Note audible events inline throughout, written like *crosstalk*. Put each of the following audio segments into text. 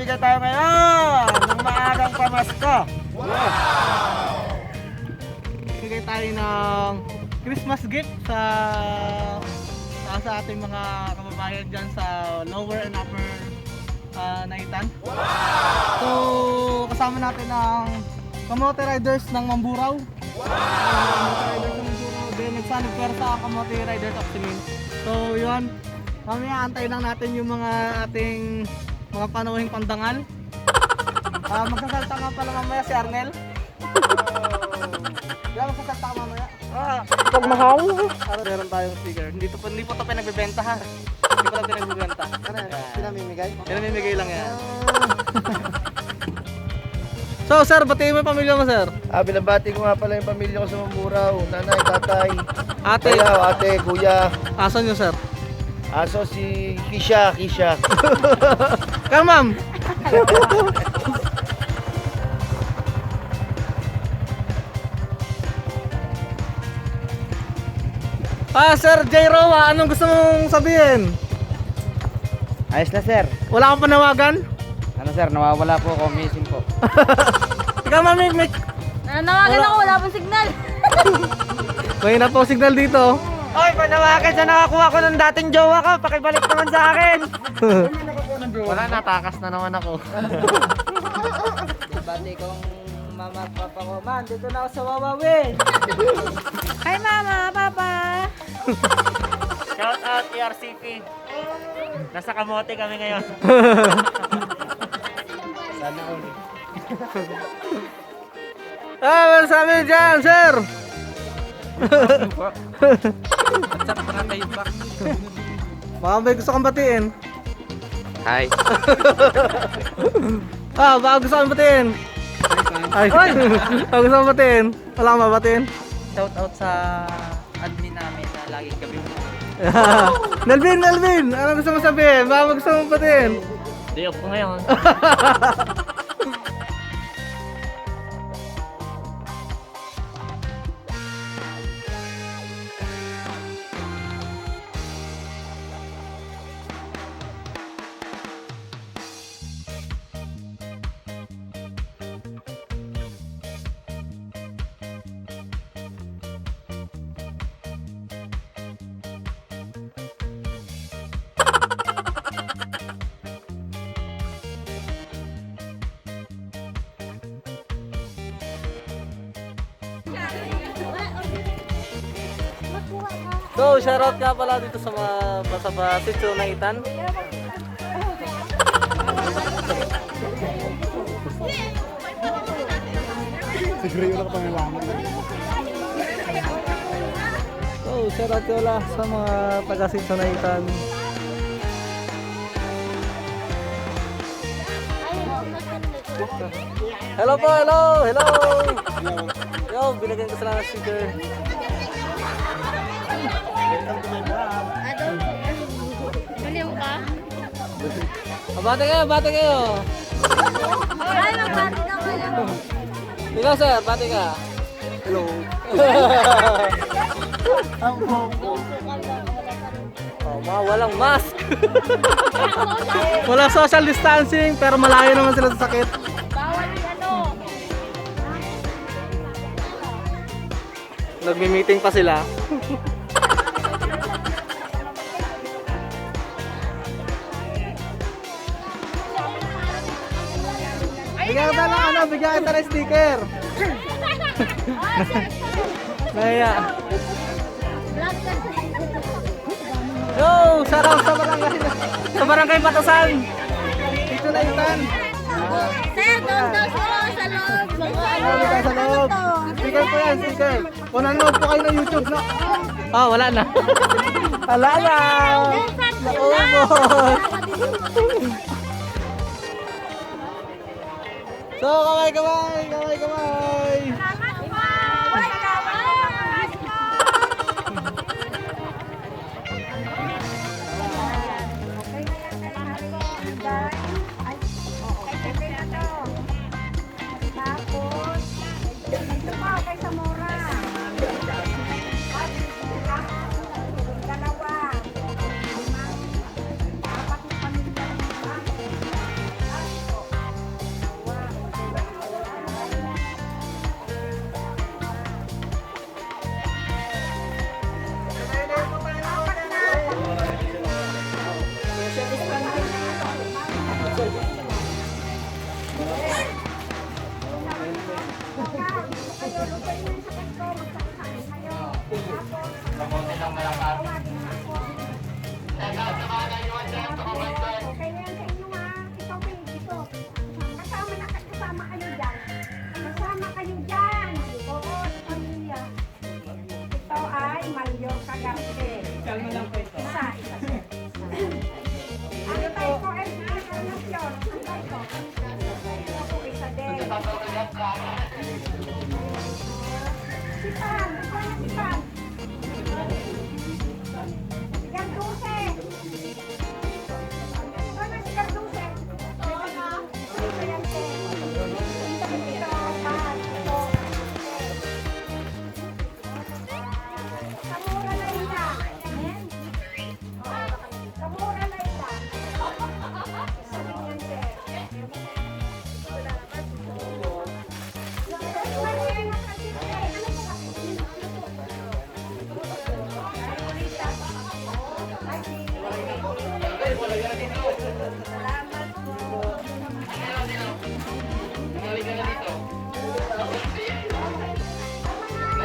Naman tayo. Ngayon. Ng maagang pamasko. Wow! Bigay tayo ng Christmas gift sa sa, sa ating mga kababayan dyan sa lower and upper uh, Naitan. So, kasama natin ang Kamote Riders ng Mamburao. Kamote Riders ng Mamburao. Then, nagsanib sa Kamote Riders of Simin. So, yun. Mamaya antayin lang natin yung mga ating mga panuhing pandangal. *laughs* Ah, magsasalta nga pala mamaya si Arnel. Oh. Yan, magsasalta ka mamaya. Ah, Pagmahal. ano meron tayong sticker. Hindi to hindi po to pinagbebenta ha. Hindi po to pinagbebenta. Ano, Yan. pinamimigay? Pinamimigay lang yan. *laughs* so, sir, batiin mo yung pamilya mo, sir. Ah, binabati ko nga pala yung pamilya ko sa Mamburao. Nanay, tatay, Ate, kayaw, ate, kuya. asan nyo, sir? Aso si Kisha, Kisha. *laughs* Kaya, *laughs* ma'am. Ah, Sir J. Roa, anong gusto mong sabihin? Ayos na sir. Wala kang panawagan? Ano sir, nawawala po ako, missing po. *laughs* Ikaw, mami, may, Nanawagan Wala. ako, wala pang signal. *laughs* may na po signal dito. Oy, panawagan sa nakakuha ko ng dating jowa ko. Pakibalik naman sa akin. Wala, natakas na naman ako. Bati kong mama at papa ko. Man, dito na ako sa Wawawi. *laughs* Hi mama, papa. Shout out ERCP. Nasa kamote kami ngayon. *laughs* Ah, ano sabi dyan, sir? *laughs* Baka may gusto kang batiin. Hi. *laughs* Ah, baka gusto kang batiin. Ay, baka gusto kang batiin. Wala kang babatiin. Shout out sa admin namin na laging gabi mo. *laughs* Nelvin, Nelvin! Ano gusto mo sabihin? Baka gusto mong batiin. Day off ko ngayon. *laughs* So, shoutout ka pala dito sa mga sa mga sityo na itan. So, shoutout ka pala sa mga taga sityo na itan. Hello po, hello, hello. Yo, binigyan ko sila ng sticker. Baliw ka? Ah, Bate kayo, bate kayo. Ay, magbati ka ka lang. Ikaw sir, bate ka. Hello. oh, mga walang mask. Wala social distancing pero malayo naman sila sa sakit. Ano. Nagmi-meeting pa sila. *laughs* Bigyan kita ng ano, bigyan kita ng sticker. Naya. Yo, sarap sa barangay. Sa barangay Batasan. Dito na itan. Sir, doon daw sila sa loob. Ano, Ano ka sa loob? ano? Sticker po yan, sticker. Kung nanonood po kayo ng YouTube, no? Oh, wala na. wala na. Naubos. So, kamay, kamay, kamay, kamay.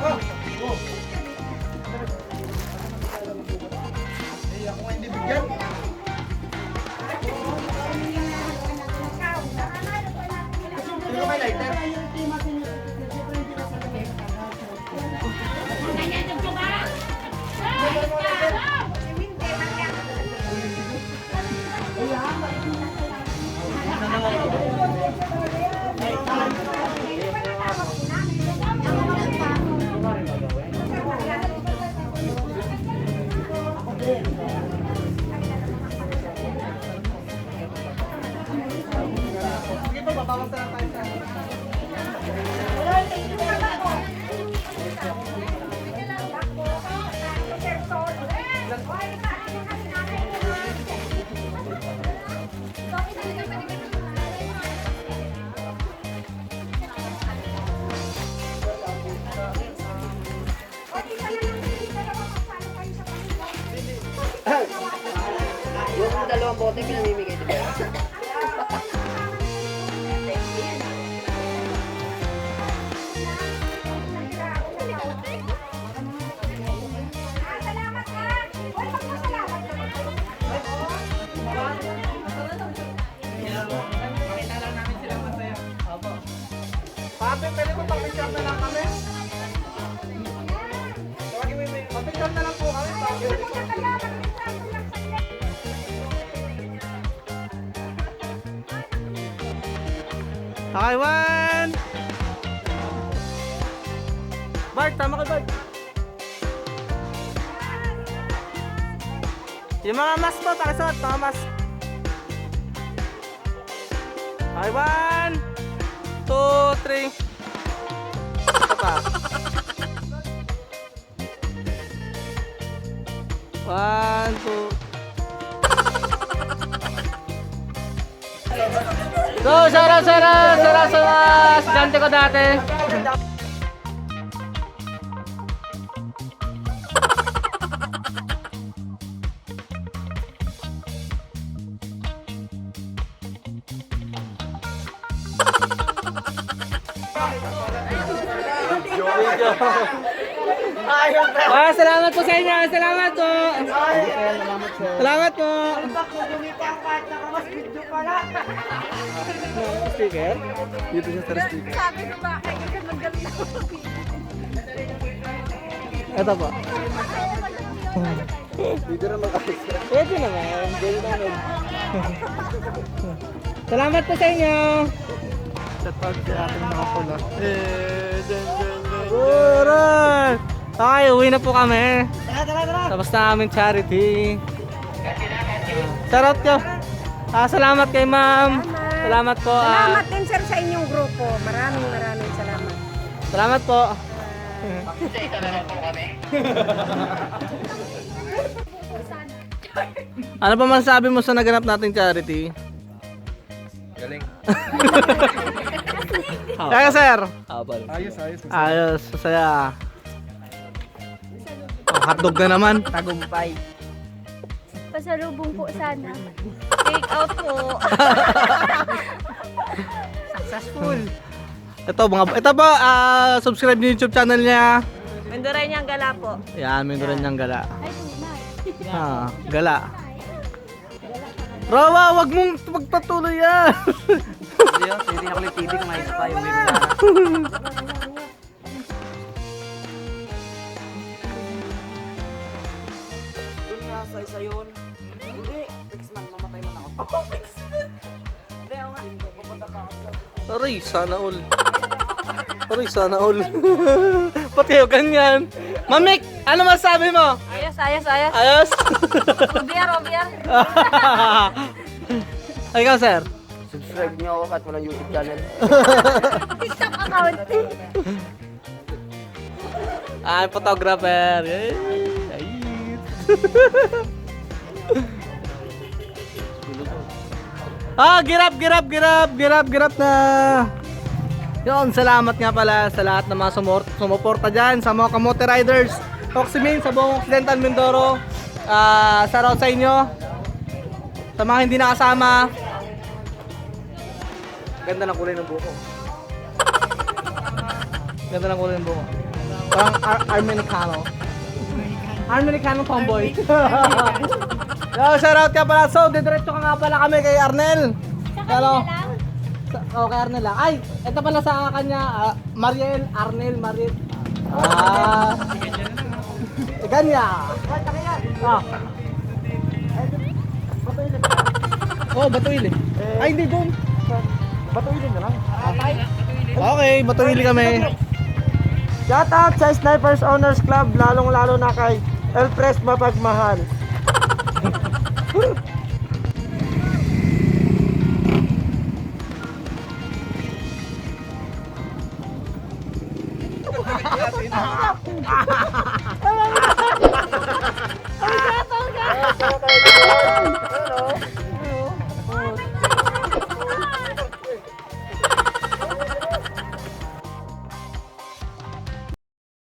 报 dalawang bote pinamimigay ni Pera. Ate, pwede mo pag-picture na lang kami? Pag-picture na lang po kami. Pag-picture na lang. po kami. Okay, one! Bart, tama ka, Bart. Yung mga mas po, pakisuot, mga mas. Okay, one, two, three. Ito pa. One, two. So, shout out, shout out, shout out sa mga estudyante ko dati. Ah, salamat po sa inyo. Salamat po. Salamat po. Sticker? Dito siya sa sticker. Sabi ko ba, kaibigan magaling ako. Ito po. Dito naman kasi. Pwede naman. Pwede naman. Salamat po sa inyo. Sa pag sa ating mga pula. Eh, dyan, dyan, dyan. Alright! Okay, uwi na po kami. Tapos na aming charity. Sarot ko. Ah, salamat kay ma'am. Salamat po. ah. Salamat din sir sa inyong grupo. Maraming maraming salamat. Salamat po. *laughs* ano pa masasabi mo sa naganap nating charity? Galing. *laughs* Kaya sir. Ayos, ayos. Ayos, masaya. Oh, hotdog na naman. Tagumpay. Pasalubong po sana. Take out po. *laughs* Successful. Ito mga ito po, ah, subscribe niyo YouTube channel niya. Mendoray niyang gala po. Yan, may rin niyang gala. *laughs* Ah, gala. Rawa, wag mong pagpatuloy yan. Hindi yun, hindi na kulit TV kung ayos pa yung may mga. Doon nga sa isa yun. Aray, sana all. Aray, sana all. *laughs* Ba't kayo ganyan? Mamik, ano masabi mo? Ayos, ayos, ayos. Ayos? Obiar, obiar. *laughs* Ikaw, sir. Subscribe niyo ako at walang YouTube channel. TikTok account. Ah, photographer. Yay! Ay. *laughs* ah, girap, girap, girap, girap, girap na. Yun, salamat nga pala sa lahat ng mga sumor sumuporta dyan, sa mga kamote riders, Oximin, sa buong Occidental Mindoro. Ah, shoutout sa inyo. Sa mga hindi nakasama. Ganda ng kulay ng buko. *laughs* Ganda ng kulay ng buko. Parang Ar Armenicano. Armenicano tomboy. *laughs* Yo, shoutout ka pala. So, didiretso ka nga pala kami kay Arnel. Hello. Sa- Oh, kay Arnel lang. Ay, ito pala sa kanya, ah, Mariel, Arnel, Mariel. Ah. Ganya. Ah. Oh, Batuili. Ay, hindi doon. Batuili na lang. Okay, Batuili kami. Shout out sa Snipers Owners Club, lalong lalo na kay Elpres Mapagmahal. Ha ha ha!